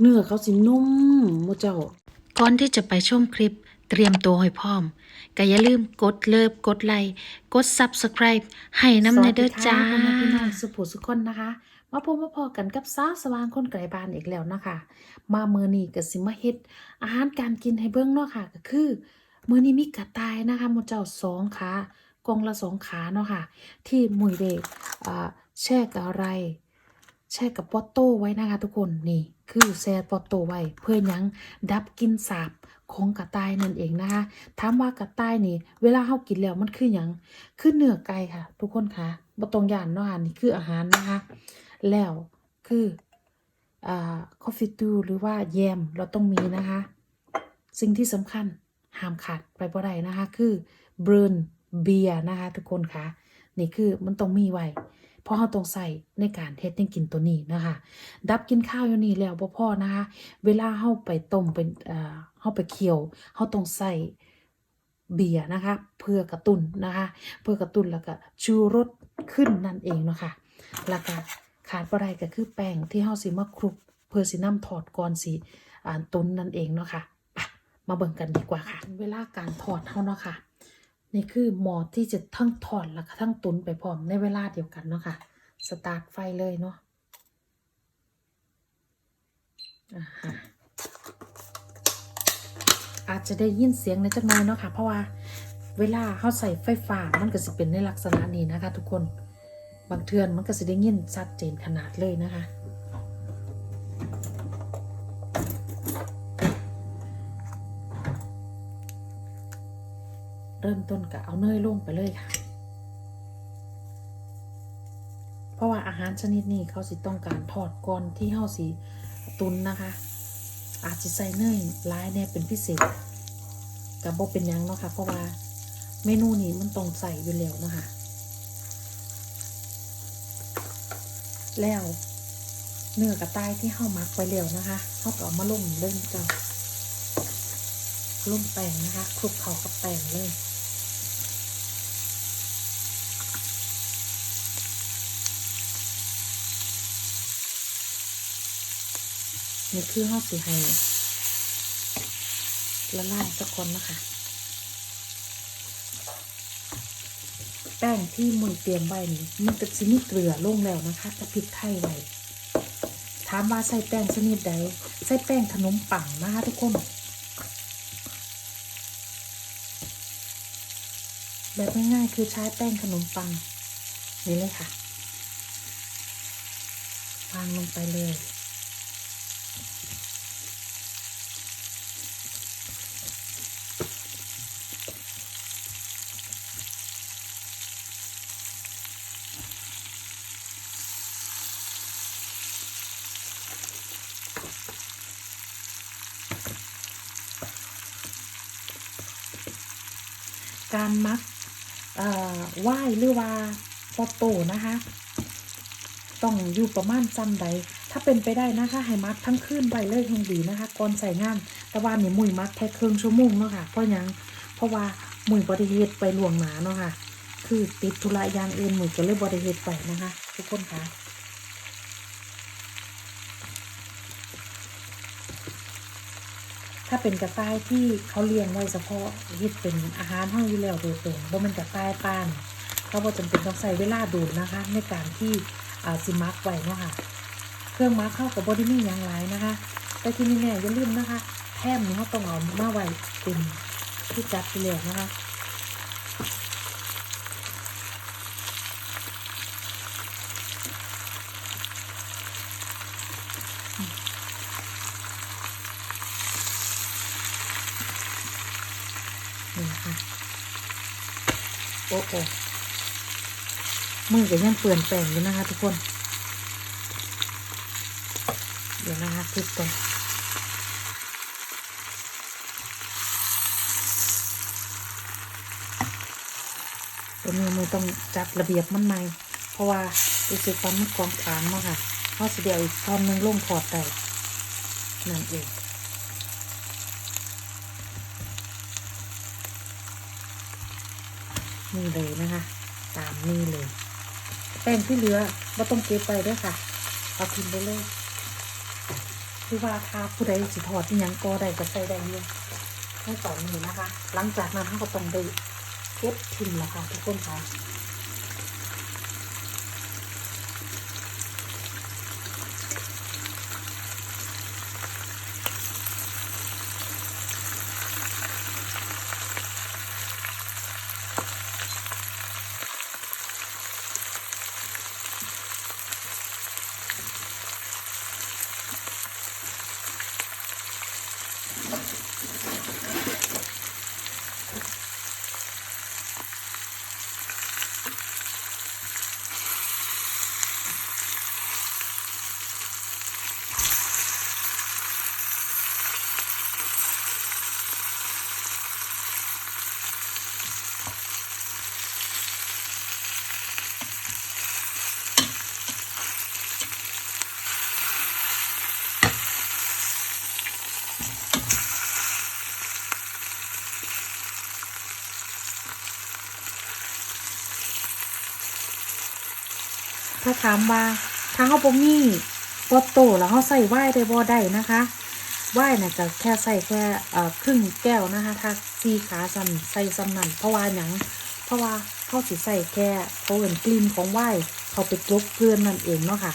เนื้อเขาสินุ่มหมูเจ้า ก่อนที่จะไปชมคลิปเตรียมตัวให้พร้อมก็อย่าลืมกดเลิฟกดไลค์กด Subscribe ให้น้ำในเด้อจ้าสวัสดีค่ะพ่อแม่พี่น้องสุภูสุคนนะคะ มาพบมาพอกันกับสาวสว่างคนไกลบ้านอีกแล้วนะคะ มาเมื่อนี้ก็สิมาเฮ็ด อาหารการกินให้เบิ่งเนาะค่ะ ก็คือมื้อนี้มีกระต่ายนะคะหมูเจ้าสองขากองละสองขาเนาะค่ะ ที่หมุยเด็กอ่าแช่กับอะไร แช่กับปอตโต้ไว้นะคะทุกคนนี่คือแช่ปอตโต้ไว้ เพื่อยังดับกลินสาบของกระต่ายนั่นเองนะคะถามว่ากระต่ายนี่ เวลาเฮากินแล้วมันคือยังคือเนื้อไก่ค่ะ ทุกคนค่ะบ่ต้องย่านเนาะค่ะนี่คืออาหารนะคะ แล้วคืออ่าคอฟฟี่ตูหรือว่าแยมเราต้องมีนะคะ สิ่งที่สำคัญห้ามขาดไปบ่ได้นะคะ คือเบิร์นเบียร์นะคะ ทุกคนค่ะนี่คือมันต้องมีไว้ เพราะเราต้องใส่ในการเฮ็ดให้กินตัวนี้นะคะ ดับกินข้าวอยู่นี่แล้วบ่พอนะคะ เวลาเฮาไปต้มเป็นเอ่อเฮาไปเคี่ยวเฮาต้องใส่เบียร์นะคะ เพื่อกระตุ้นนะคะ เพื่อกระตุ้นแล้วก็ชูรสขึ้นนั่นเองเนาะค่ะแล้วก็ขาดบ่ได้ก็คือแป้งที่เฮาสิมาคลุกเพื่อสินำถอดก่อนสิอ่าตุนนั่นเองเนาะคะ่ะมาเบิ่งกันดีกว่าค่ะ เวลาการถอดเฮาเนาะค่ะ นี่คือหมอที่จะทั้งถอดแล้วก็ทั้งตุนไปพร้อมในเวลาเดียวกันเนาะค่ะ สตาร์ทไฟเลยเนาะอาจจะได้ยินเสียงในจักหน่อยเนาะค่ะ เพราะว่าเวลาเขาใส่ไฟฟ้ามันก็สิเป็นในลักษณะนี้นะคะ ทุกคน บางเทือนมันก็สิได้ยินชัดเจนขนาดเลยนะคะ เริ่มต้นกับเอาเนยลงไปเลยค่ะ เพราะว่าอาหารชนิดนี้เขาสิต้องการทอดก่อนที่เฮาสิตุนนะคะ อาจจะใส่เนยร้ายแน่เป็นพิเศษกับบ่เป็นยังเนาะค่ะเพราะว่าเมนูนี้มันต้องใส่อยู่แล้วนะคะแล้วเนื้อกระต่ายที่เฮามักไปแล้วนะคะเฮาก็เอามาลงเล่นจ้าลงแป้งนะคะคลุกเขากับแป้งเลย นี่คือห้าสีไฮละลายสักคนนะคะ แป้งที่มุนเตรียมไว้นี่มันก็สิมีเกลือลงแล้วนะคะจะพริกไทยไว้ถามว่าใส่แป้งชนิดใดใส่แป้งขนมปังนะคะทุกคนแบบง่ายๆคือใช้แป้งขนมปัง นี่เลยค่ะ วางลงไปเลย การมักเอ่อไหว้หรือว่าปอโตนะคะ ต้องอยู่ประมาณจำใดถ้าเป็นไปได้นะคะให้มัดทั้งคืนไว้เลยแห่งดีนะคะก่อนใส่งาน แต่ว่านี่มุยมัดแค่ครึ่งชั่วโมงเนาะค่ะเพราะยังเพราะว่ามุยบริเหตุไปหลวงหนาเนาะค่ะ คือติดธุระอย่างอื่นมุยก็เลยบริเหตุไปนะคะ ทุกคนค่ะ ถ้าเป็นกระต่ายที่เขาเลี้ยงไว้เฉพาะยึดเป็นอาหารห้องอยู่แล้วโดยตรงบ่แมันกระต่ายป้านเขาบ่จำเป็นต้องใส่เวลาดูนนะคะ ในการที่อ่าสิมักไว้เนาะค่ะ เครื่องมาร์กเข้ากับบอดี้นี่ยังไรนะคะ แต่ที่นี่แน่อย่าลืมนะคะ แทมนี่เขาต้องเอามาไว้เป็นที่จัดไปแล้วนะคะ นี่นะคะโอ้โอ้มือก็ยังเปื่อนแป้งอยู่นะคะ ทุกคน เดี๋ยวนะคะคลิปก่อนตัวนี้มือต้องจัดระเบียบมันใหม่ เพราะว่ารู้สึกว่ามันกองขางมากค่ะเขาสิเดียวอีกตอนหนึงลงถอดได้นั่นเอง นี่เลยนะคะ ตามนี่เลย แป้งที่เหลือเราต้องเก็บไปด้วยค่ะ เอาทิ้งไปเลยคือว่าถ้าผู้ใดสิถอดยังก็ได้ก็ใส่ได้อยู่ในตอนนี้นะคะ หลังจากนั้นเขาก็ต้องไปเก็บทิ้งแล้วค่ะทุกคนค่ะ ถ้าถามว่าถ้าเขาบ่มีปอโตแล้วเขาใส่ไว้ได้บ่ได้นะคะไว้น่ะจะแค่ใส่แค่ครึ่งแก้วนะคะ ถ้าซีขาซ้ำใส่ซ้ำนั่นเพราะว่าหยังเพราะว่าเขาสิใส่แค่เขาเห็นกลิ่นของไว้เขาไปกลบเกลือนนั่นเองเนาะค่ะ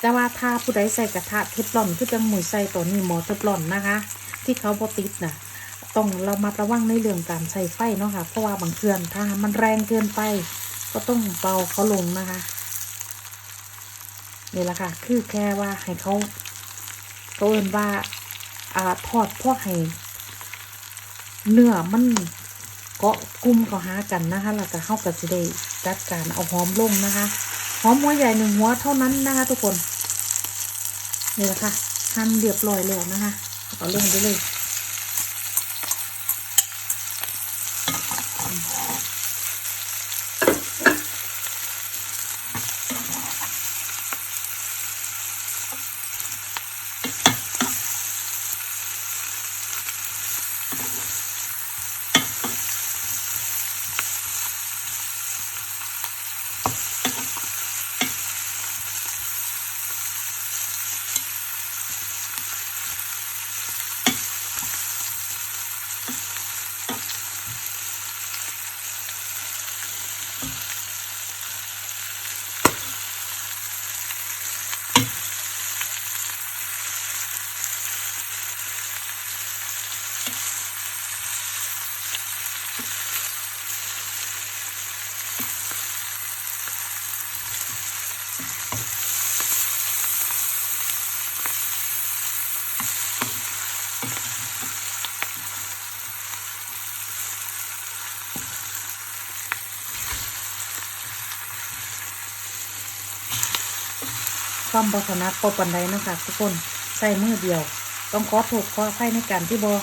แต่ว่าถ้าผู้ใดใส่กระทะเทฟลอนคือจังหมูใส่ตัวนี้หมอเทฟลอนนะคะ ที่เขาบอติดน่ะต้องเระมัดระวังในเรื่องการใส่ไฟเนาะค่ะเพราะว่าบางเทือนถ้ามันแรงเกินไป ก็ต้องเบาเขาลงนะคะนี่แหละค่ะ คือแค่ว่าให้เขาเขาเอินว่าอ่าทอดพวกให้เนื้อมันเกาะกลุ่มเขาหากันนะคะแล้วก็เข้ากับสิได้จัดการเอาหอมลงนะคะ หอมหัวใหญ่หนึ่งหัวเท่านั้นนะคะทุกคนนี่แหละค่ะหั่นเรียบร้อยแล้วนะคะเอาลงไปเลย ความบถนัดปปันไดนะคะทุกคนใส่มือเดียว ต้องขอโทษขออภัยในการที่บอ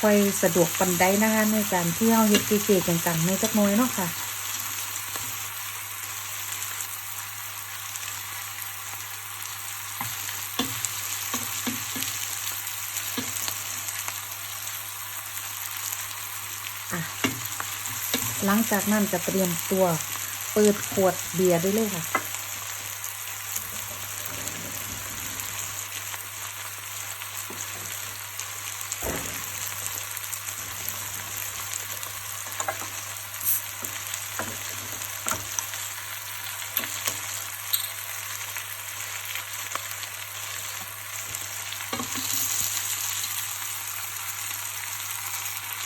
ค่อยสะดวกปันไดนะคะในการที่เราเฮ็ดเก๋ๆจังๆในจักน้อยเนาะค่ะอะหลังจากนั้นจะเตรียมตัวเปิดขวดเบียร์ได้เลยค่ะ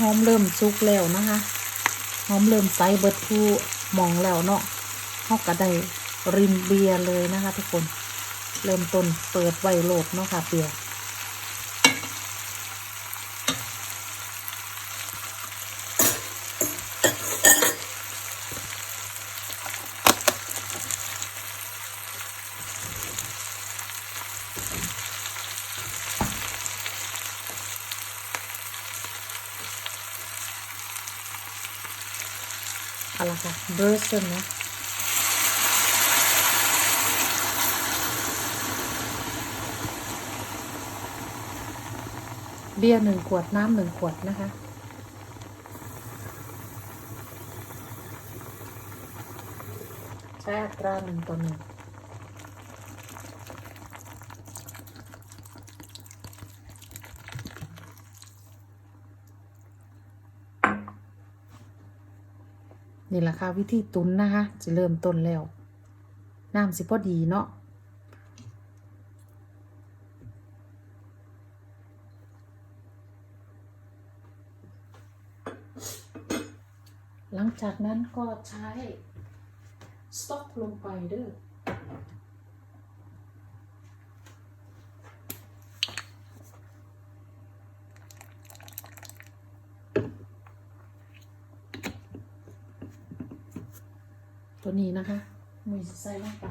หอมเริ่มสุกแล้วนะคะหอมเริ่มใสเบิร์ทูมองแล้วเนาะเขาก็ได้รินเบียร์เลยนะคะ ทุกคน เริ่มต้นเปิดไวโลดเนาะค่ะเบียร์ กันละค่ะ เบอร์เซนนะเบียร์หนึ่งขวดน้ำหนึ่งขวดนะคะ ใช้อัตราหนึ่งต่อหนึ่ง นี่แหละค่ะวิธีตุนนะคะ จะเริ่มต้นแล้ว น้ำสิพอดีเนาะหลังจากนั้นก็ใช้สต็อกลงไปเด้อ นี้นะคะมือสิใส่ลงไป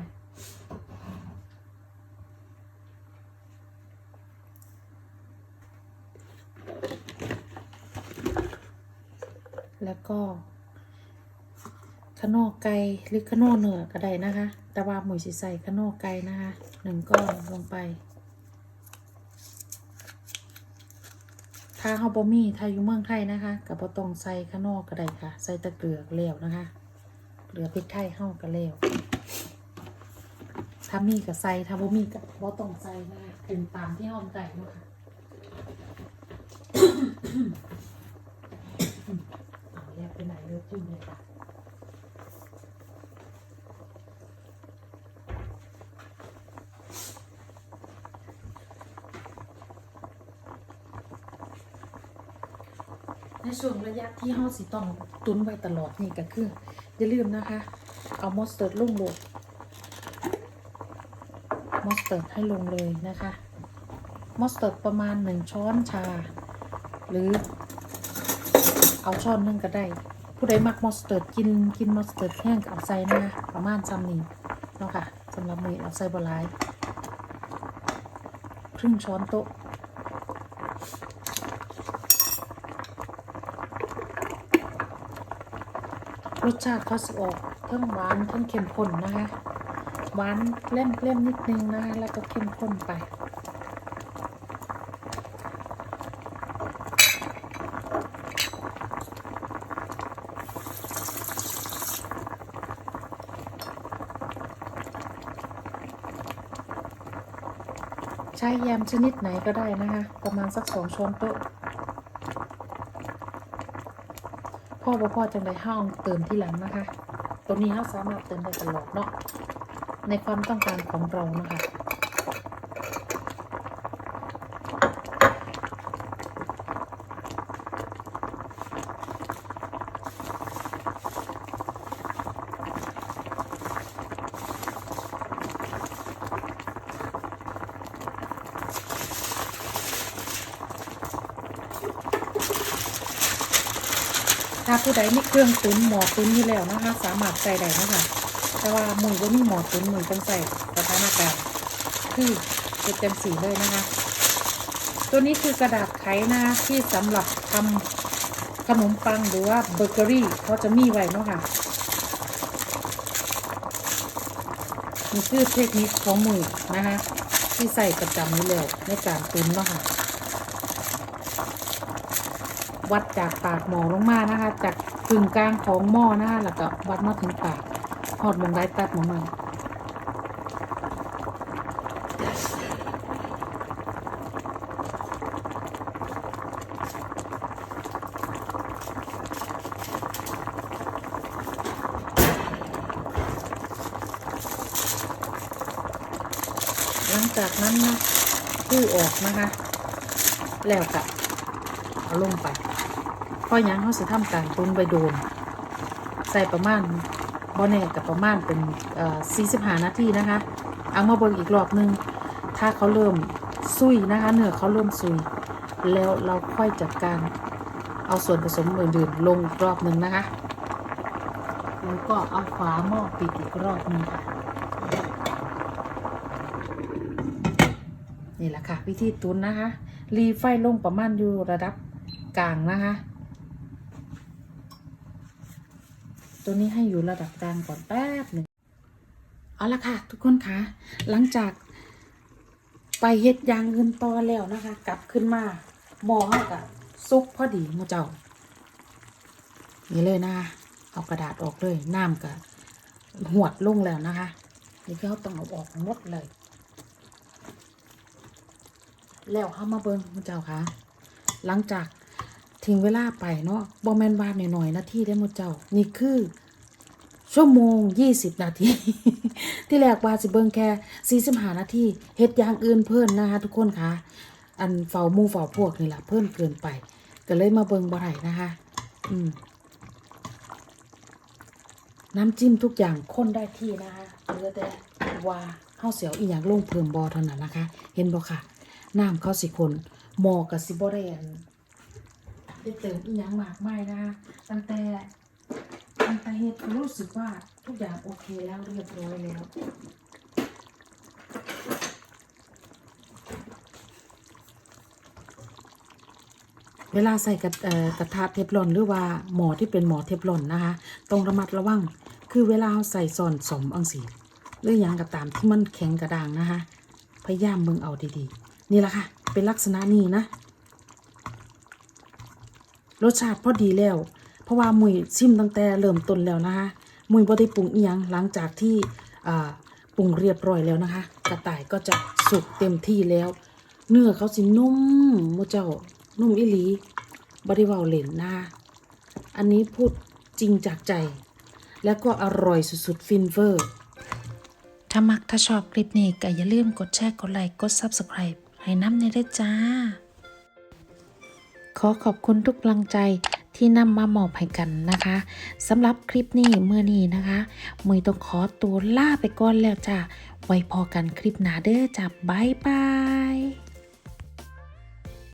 แล้วก็ขนอไก่หรือขนอเนื้อก็ได้นะคะ แต่ว่าหมูสิใส่ขนอไก่นะคะหนึ่งก้อนลงไป ถ้าเฮาบ่มีถ้าอยู่เมืองไทยนะคะก็บ่ต้องใส่ขนอก็ได้ค่ะ ใส่ตะเกลือก็แล้วนะคะ เกลือพริกไทยเฮาก็แล้วถ้ามีก็ใส่ถ้าบ่มีก็บ่ต้องใส่นะคะเป็นตามที่เฮาใส่เนะคะเอาแยกไปไหนเลือกจิ้มเลยค่ะในช่วงระยะที่เฮาสิต้องตุนไว้ตลอดนี่ก็คือ อย่าลืมนะคะ เอามอสเตอร์ลงโลดมอสเตอร์ให้ลงเลยนะคะ มอสเตอร์ประมาณหนึ่งช้อนชา หรือ เอาช้อนนึงก็ได้ ผู้ใดมักมอสเตอร์กินกินมอสเตอร์แห้งเอาใส่นะคะประมาณซำนี้เนาะค่ะสำหรับมือเอาใส่บหลายครึ่งช้อนโต๊ะ รสชาติเขาสิออกเพิ่งหวานเพิ่งเข้มข้นนะคะหวานเล่มเล่มนิดนึงนะคะแล้วก็เข้มข้นไปใช้แยมชนิดไหนก็ได้นะคะ ประมาณสักสองช้อนโต๊ะ พ่อ บ่พ่อจังไดห้องเติมที่หลังนะคะ ตัวนี้เราสามารถเติมได้ตลอดเนาะในความต้องการของเรานะคะาผู้ใดมีเครื่องตุ๋นหมอตุ๋นอยู่แล้วนะคะ สามารถใส่ได้นะคะแต่ว่ามือว่ามีหมอตุ๋นมือต้องใส่สถานการณ์คือเป็นจังสีเลยนะคะ ตัวนี้คือกระดาษไขนะคะที่สำหรับทำขนมปังหรือว่าเบเกอรี่เขาจะมีไว้เนาะค่ะนี่คือเทคนิคของมือนะคะที่ใส่ประจำอยู่แล้วในการตุ๋นเนาะค่ะ วัดจากปากหมอลงมานะคะ จากกึ่งกลางของหม้อนะคะแล้วก็วัดมาถึงปากหอดมงได้ตัดหมองมันหลังจากนั้นนะคือออกนะคะ แล้วก็เอาลงไป เพราะยังเขาสิทำการตุนใบโดน ใส่ประมาณบ่แน่กับประมาณเป็นเอ่อ45นาทีนะคะ เอามาเบิ่งอีกรอบหนึง ถ้าเขาเริ่มซุยนะคะ เนื้อเขาเริ่มซุย แล้วเราค่อยจัดการเอาส่วนผสมอื่นๆลงรอบหนึ่งนะคะ แล้วก็เอาฝาหม้อปิดอีกรอบหนึงค่ะ นี่แหละค่ะ วิธีตุนนะคะ รีไฟลงประมาณอยู่ระดับกลางนะคะ ตัวนี้ให้อยู่ระดับกลางก่อนแป๊บหนึ่งเอาละค่ะ ทุกคนคะหลังจากไปเฮ็ดยางเงินต่อแล้วนะคะ กลับขึ้นมาหม้อเขากับซุกพอดีมูเจ้า นี่เลยนะเอากระดาษออกเลยน้ำกับหวดลงแล้วนะคะนี่เขาต้องเอาออกหมดเลย แล้วเขามาเบิ้งมูเจ้าคะหลังจาก ทิ้งเวลาไปเนาะบอแมนวาหน่อยๆนาทีได้หมูเจ้า นี่คือ ชั่วโมงยี่สิบนาที ที่แรกว่าสิเบิ่งแค่สี่สิบห้านาทีเฮ็ดอย่างอื่นเพิ่นนะคะทุกคนคะอันเฝ้ามูเฝ้าพวกนี่แหละเพิ่นเกินไป ก็เลยมาเบิ่งบ่ได้นะคะ อืมน้ำจิ้มทุกอย่างข้นได้ที่นะคะเหลือแต่ว่าข้าวเสียวอีหยังลงเพิ่มบอเท่านั้นนะคะ เห็นบ่ค่ะ น้ำข้าวสิคนหมอกับสิบ่ได้อัน ได้เติมอีหยังมากไมายนะคะตั้งแต่ตั้งแต่เฮ็ดก็รู้สึกว่าทุกอย่างโอเคแล้วเรียบร้อยแล้วเวลาใส่กระกระทะเทฟลอนหรือว่าหมอที่เป็นหมอเทฟลอนนะคะ ต้องระมัดระวัง คือเวลาเราใส่ซ่อนสมอังสีหรืออย่างก็ตามที่มันแข็งกระด้างนะคะ พยายามเบิ่งเอาดีๆ นี่แหละค่ะ เป็นลักษณะนี้นะ รสชาติพอดีแล้ว เพราะว่ามุยซิมตั้งแต่เริ่มต้นแล้วนะคะมุยบ่ได้ปรุงอีหยังหลังจากที่ปรุงเรียบร้อยแล้วนะคะ กระต่ายก็จะสุกเต็มที่แล้ว เนื้อเขาสินุ่มโมเจ้านุ่มอิลีบริวาเล่นนะคะอันนี้พูดจริงจากใจ แล้วก็อร่อยสุดๆฟินเวอร์ ถ้ามักถ้าชอบคลิปนี้ก็อย่าลืมกดแชร์กดไลค์กด Subscribe ให้น้ำในเด้จ้า อขอบคุณทุกกำลังใจที่นำมามอบให้กันนะคะสำหรับคลิปนี้เมื่อนี้นะคะมือต้องขอตัวล่าไปก่อนแล้วจ้ะไว้พอกันคลิปหน้าเด้อจ้ะบ๊ายบาย